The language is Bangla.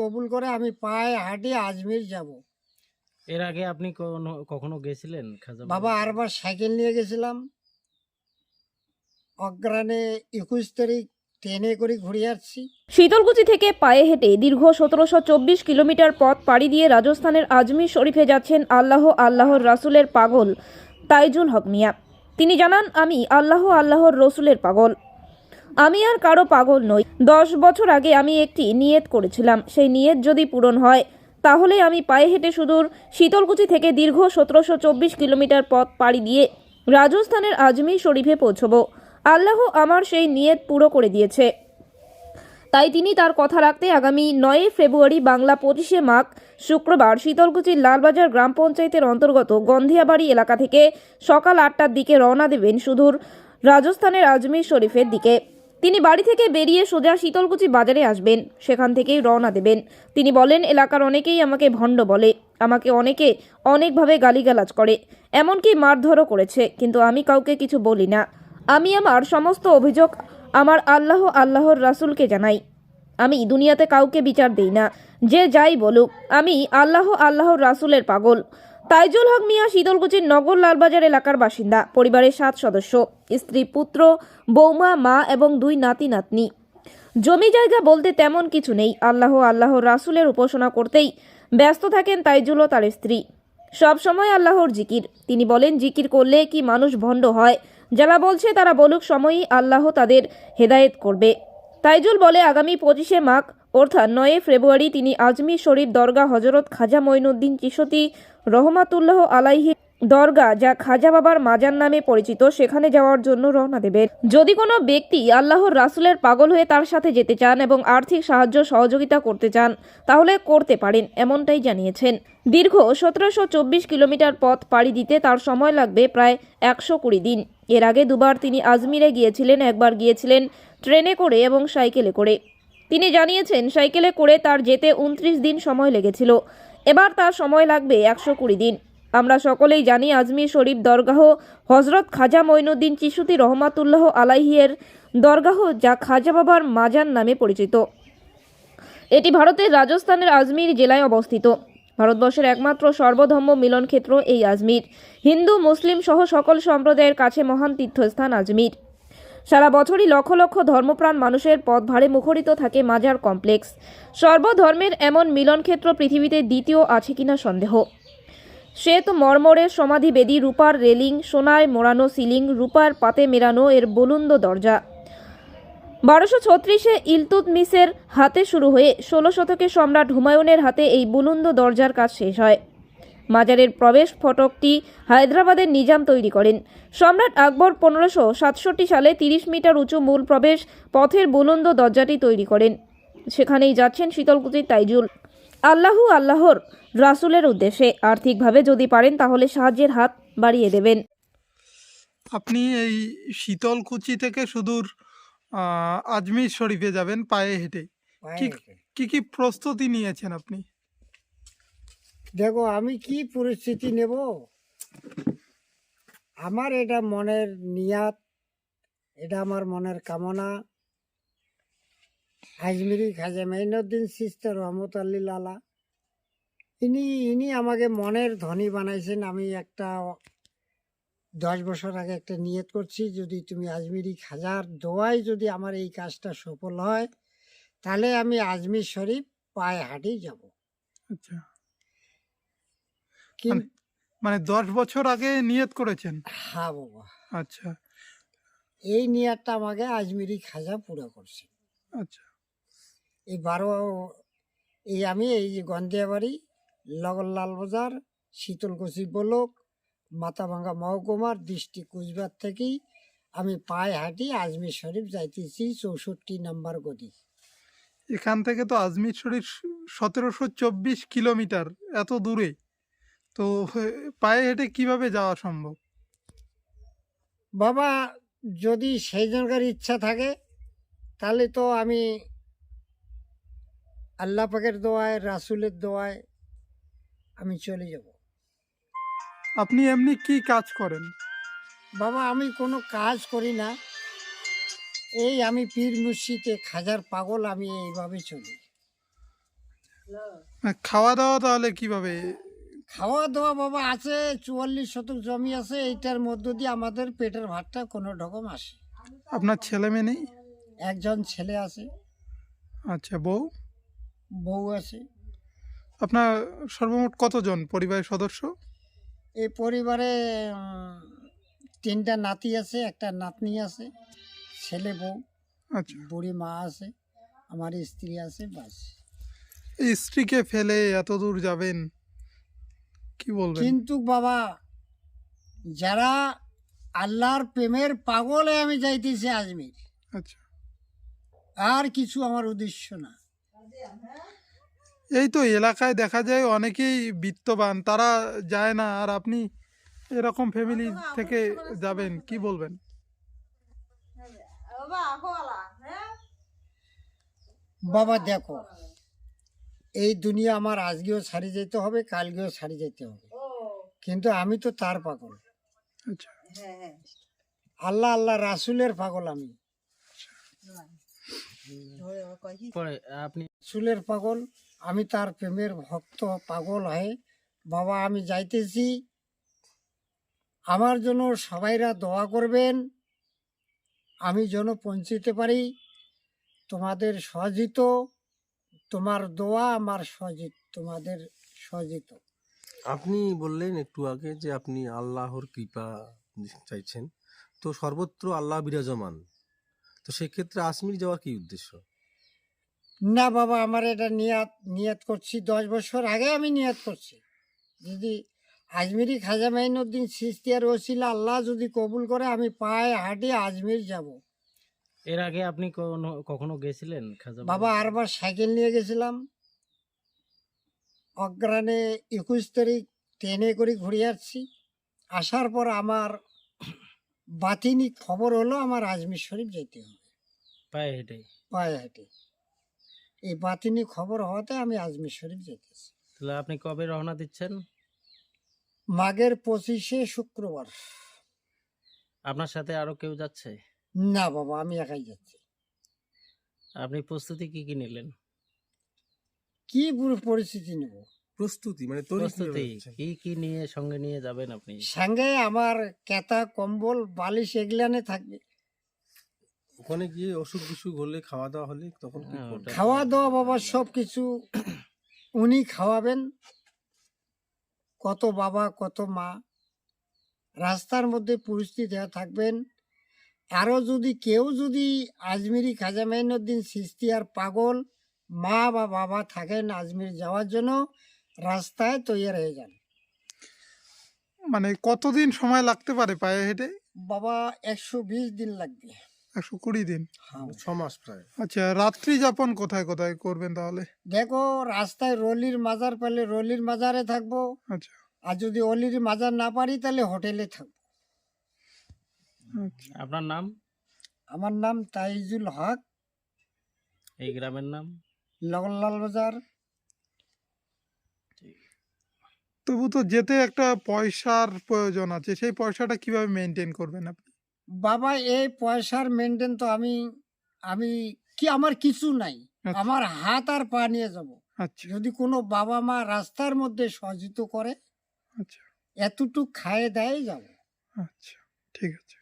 কবুল করে আমি পায়ে হাঁটি আজমির যাব। এর আগে আপনি কোনো কখনো গেছিলেন খাজা বাবা আরবার সাইকেল নিয়ে গেছিলাম। অগ্রানে একুশ তারিখ ট্রেনে করে ঘুরে আসছি। শীতলকুচি থেকে পায়ে হেঁটে দীর্ঘ সতেরোশো চব্বিশ কিলোমিটার পথ পাড়ি দিয়ে রাজস্থানের আজমির শরীফে যাচ্ছেন আল্লাহ আল্লাহর রাসুলের পাগল তাইজুল হক মিয়া। তিনি জানান আমি আল্লাহ আল্লাহর রসুলের পাগল। আমি আর কারও পাগল নই। দশ বছর আগে আমি একটি নিয়ত করেছিলাম, সেই নিয়ত যদি পূরণ হয়, তাহলে আমি পায়ে হেঁটে সুদূর শীতলকুচি থেকে দীর্ঘ সতেরোশো চব্বিশ কিলোমিটার পথ পাড়ি দিয়ে রাজস্থানের আজমির শরীফে পৌঁছব। আল্লাহ আমার সেই নিয়ত পুরো করে দিয়েছে। তাই তিনি তার কথা রাখতে আগামী নয় ফেব্রুয়ারি বাংলা পঁচিশে মাঘ, শুক্রবার শীতলকুচির লালবাজার গ্রাম পঞ্চায়েতের অন্তর্গত গন্ধিয়াবাড়ি এলাকা থেকে সকাল আটটার দিকে রওনা দেবেন সুদূর রাজস্থানের আজমির শরীফের দিকে। তিনি বাড়ি থেকে বেরিয়ে সোজা শীতলকুচি বাজারে আসবেন। সেখান থেকেই রওনা দেবেন। তিনি বলেন, এলাকার অনেকেই আমাকে ভণ্ড বলে, আমাকে অনেকে অনেকভাবে গালিগালাজ করে, এমনকি মারধরও করেছে, কিন্তু আমি কাউকে কিছু বলি না। আমি আমার সমস্ত অভিযোগ আমার আল্লাহ আল্লাহর রাসূলকে জানাই। আমি দুনিয়াতে কাউকে বিচার দেই না। যে যাই বলুক, আমি আল্লাহ আল্লাহর রাসুলের পাগল। তাইজুল হক মিয়া শীতলকুচির নগর লালবাজার এলাকার বাসিন্দা, পরিবারের সাত সদস্য, স্ত্রী, পুত্র, বৌমা, মা এবং দুই নাতি, নাতনি। জমি জায়গা বলতে তেমন কিছু নেই। আল্লাহ আল্লাহর রাসূলের উপাসনা করতেই ব্যস্ত থাকেন তাইজুল ও তার স্ত্রী। সব সময় আল্লাহর জিকির। তিনি বলেন, জিকির করলে কি মানুষ ভণ্ড হয়? যারা বলছে তারা বলুক, সময়ই আল্লাহ তাদের হেদায়েত করবে। তাইজুল বলে, আগামী পঁচিশে মাঘ, অর্থাৎ নয় ফেব্রুয়ারি, তিনি আজমির শরীফ দরগা হজরত খাজা মঈনুদ্দিন চিশতি রহমাতুল্লাহ আলাইহি দরগা, যা খাজা বাবার মাজার নামে পরিচিত, সেখানে যাওয়ার জন্য রওনা দেবেন যদি কোনো ব্যক্তি আল্লাহর রাসূলের পাগল হয়ে তার সাথে যেতে চান এবং আর্থিক সাহায্য সহযোগিতা করতে চান, তাহলে করতে পারেন, এমনটাই জানিয়েছেন। দীর্ঘ সতেরোশো চব্বিশ কিলোমিটার পথ পাড়ি দিতে তার সময় লাগবে প্রায় একশো কুড়ি দিন। এর আগে দুবার তিনি আজমিরে গিয়েছিলেন, একবার গিয়েছিলেন ট্রেনে করে এবং সাইকেলে করে। তিনি জানিয়েছেন, সাইকেলে করে তার যেতে উনত্রিশ দিন সময় লেগেছিল। এবার তার সময় লাগবে একশো কুড়ি দিন। আমরা সকলেই জানি আজমির শরীফ দরগাহ হজরত খাজা মঈনুদ্দিন চিশুতি রহমাতুল্লাহ আলাইহিয়ের দরগাহ, যা খাজা বাবার মাজার নামে পরিচিত। এটি ভারতের রাজস্থানের আজমির জেলায় অবস্থিত। ভারতবর্ষের একমাত্র সর্বধর্ম মিলন ক্ষেত্র এই আজমির। হিন্দু, মুসলিম সহ সকল সম্প্রদায়ের কাছে মহান তীর্থস্থান আজমির। সারা বছরই লক্ষ লক্ষ ধর্মপ্রাণ মানুষের পথ ভারে মুখরিত থাকে মাজার কমপ্লেক্স। সর্বধর্মের এমন মিলনক্ষেত্র পৃথিবীতে দ্বিতীয় আছে কিনা সন্দেহ। শ্বেত মর্মরের সমাধি বেদি রূপার রেলিং, সোনায় মোড়ানো সিলিং, রূপার পাতে মেরানো এর বলুন্দ দরজা। বারোশো ছত্রিশে ইলতুতমিসের হাতে শুরু হয়ে ষোলো শতকে সম্রাট হুমায়ুনের হাতে এই বুলুন্দ দরজার কাজ শেষ হয়। মাজারের প্রবেশ ফটকটি হায়দ্রাবাদের নিজাম তৈরি করেন। সম্রাট আকবর পনেরোশো সাতষট্টি সালে তিরিশ মিটার উঁচু মূল প্রবেশ পথের বুলন্দ দরজাটি তৈরি করেন। সেখানেই যাচ্ছেন শীতলকুচির তাইজুল। আল্লাহু আল্লাহর রাসূলের উদ্দেশ্যে। আর্থিকভাবে যদি পারেন তাহলে সাহায্যের হাত বাড়িয়ে দেবেন। আপনি এই শীতলকুচি থেকে সুদূর আজমির শরীফে যাবেন পায়ে হেঁটে। কি কি প্রস্তুতি নিয়েছেন আপনি? দেখো, আমি কি পরিস্থিতি নেব? আমার এটা মনের নিয়াত, এটা আমার মনের কামনা। আজমিরি খাজা মাইনুদ্দিন সিস্টার রহমত আল্লি লালা ইনি ইনি আমাকে মনের ধনী বানাইছেন। আমি একটা দশ বছর আগে একটা নিয়ত করছি, যদি তুমি আজমিরি খাজার দোয়াই যদি আমার এই কাজটা সফল হয়, তাহলে আমি আজমির শরীফ পায়ে হাঁটেই যাব। আচ্ছা। মানে দশ বছর আগে নিয়ত করেছেন? হ্যাঁ বাবা। আচ্ছা। এই নিয়ারটা আমাকে আজমিরি খাজা পুরো করছে। আচ্ছা। এই বারো এই আমি এই যে গন্ধিয়াবাড়ি লগরলাল বাজার শীতলকুচি ব্লক মাথাভাঙ্গা মহকুমার ডিস্ট্রিক্ট কুচবিহার থেকেই আমি পায়ে হাঁটি আজমির শরীফ যাইতেছি চৌষট্টি নাম্বার গদি এখান থেকে তো আজমির শরীফ সতেরোশো চব্বিশ কিলোমিটার এত দূরে। তো পায়ে হেঁটে কীভাবে যাওয়া সম্ভব? বাবা যদি সেই জনকার ইচ্ছা থাকে তাহলে তো আমি আল্লাহ পাকের দোয়ায় রাসুলের দোয়ায় আমি চলে যাব। আপনি এমনি কি কাজ করেন? বাবা আমি কোনো কাজ করি না। এই আমি পীর মুর্শিদে খাজার পাগল আমি এইভাবে চলি। খাওয়া দাওয়া তাহলে কীভাবে খাওয়া দাওয়া বাবা আছে চুয়াল্লিশ শতক জমি আছে এইটার মধ্য দিয়ে আমাদের পেটের ভাতটা কোনো রকম আসে। আপনার ছেলে মেয়ে নেই? একজন ছেলে আছে। আচ্ছা বউ? বউ আছে। আপনার সর্বমোট কতজন পরিবারের সদস্য? এই পরিবারে তিনটা নাতি আছে একটা নাতনি আছে ছেলে বউ। আচ্ছা। বুড়ি মা আছে আমার স্ত্রী আছে বাস। স্ত্রীকে ফেলে এত দূর যাবেন? কি বলবেন? কিন্তু বাবা যারা আল্লাহর প্রেমের পাগলে আমি যাইতেছি আজমির আচ্ছা। আর কিছু আমার উদ্দেশ্য না। এই তো এলাকায় দেখা যায় অনেকেই বিত্তবান তারা যায় না আর আপনি এরকম ফ্যামিলি থেকে যাবেন কি বলবেন? বাবা দেখো এই দুনিয়া আমার আজকেও ছাড়ি যেতে হবে কালকেও ছাড়ি যেতে হবে। কিন্তু আমি তো তার পাগল। আচ্ছা। আল্লাহ আল্লাহ রাসুলের পাগল আমি। আপনি রাসুলের পাগল আমি তার প্রেমের ভক্ত পাগল হয়ে বাবা আমি যাইতেছি। আমার জন্য সবাইরা দোয়া করবেন। আমি যেন পৌঁছিতে পারি। তোমাদের সহজিত তোমার দোয়া আমার সহজিত তোমাদের সহজিত আপনি বললেন একটু আগে যে আপনি আল্লাহর কৃপা চাইছেন। তো সর্বত্র আল্লাহ বিরাজমান। তো সেক্ষেত্রে আজমির যাওয়ার কি উদ্দেশ্য? না বাবা আমার এটা নিয়াত নিয়াত করছি। দশ বছর আগে আমি নিয়াত করছি। যদি আজমিরি খাজা মাইনুদ্দিন সিস্তিয়ার ওসিলা আল্লাহ যদি কবুল করে আমি পায়ে হাঁটি আজমির যাব। এর আগে আপনি কোনো কখনো গেছিলেন খাজা বাবা আরবার সাইকেল নিয়ে গেছিলাম। অগ্রানে একুশ তারিখ ট্রেনে করে ঘুরে আসছি। আসার পর আমার বাতিনি খবর হলো আমার আজমির শরীফ যেতে হবে। পায়ে হেঁটে? পায়ে হাঁটি। এই বাতিনি খবর হওয়াতে আমি আজমির শরীফ যেতেছি। তাহলে আপনি কবে রওনা দিচ্ছেন? মাঘের পঁচিশে শুক্রবার। আপনার সাথে আরও কেউ যাচ্ছে? না বাবা আমি একাই যাচ্ছি। আপনি প্রস্তুতি কি কি নিলেন? কি পুরো পরিস্থিতি নেব? প্রস্তুতি মানে তৈরি প্রস্তুতি কি কি নিয়ে সঙ্গে নিয়ে যাবেন আপনি? সঙ্গে আমার কেতা কম্বল বালিশ এগুলানে থাকবে। ওখানে গিয়ে অসুখ বিসুখ হলে খাওয়া দাওয়া হলে তখন কি হ্যাঁ? খাওয়া দাওয়া বাবা সব কিছু উনি খাওয়াবেন। কত বাবা কত মা রাস্তার মধ্যে পরিস্থিতি দেওয়া থাকবেন। আরও যদি কেউ যদি আজমিরি খাজা মাইনুদ্দিন সিস্তিয়ার পাগল মা বা বাবা থাকেন আজমির যাওয়ার জন্য রাস্তায় তৈরি হয়ে যান। মানে কতদিন সময় লাগতে পারে পায়ে হেঁটে? বাবা একশো বিশ দিন লাগবে। একশো কুড়ি দিন? হ্যাঁ। ছ প্রায়। আচ্ছা রাত্রি যাপন কোথায় কোথায় করবেন তাহলে? দেখো রাস্তায় রলির মাজার পেলে রলির মাজারে থাকব। আচ্ছা। আর যদি অলির মাজার না পারি তাহলে হোটেলে থাকব। আচ্ছা। আপনার নাম? আমার নাম তাইজুল হক। এই গ্রামের নাম? লগনলাল বাজার। তবু তো যেতে একটা পয়সার প্রয়োজন আছে সেই পয়সাটা কীভাবে মেনটেন করবেন আপনি? বাবা এই পয়সার মেনটেন তো আমি আমি কি আমার কিছু নাই। আচ্ছা। আমার হাত আর পা নিয়ে যাব। আচ্ছা। যদি কোনো বাবা মা রাস্তার মধ্যে সহযোগিত করে আচ্ছা। এতটুক খায়ে দেয় যাব। আচ্ছা ঠিক আছে।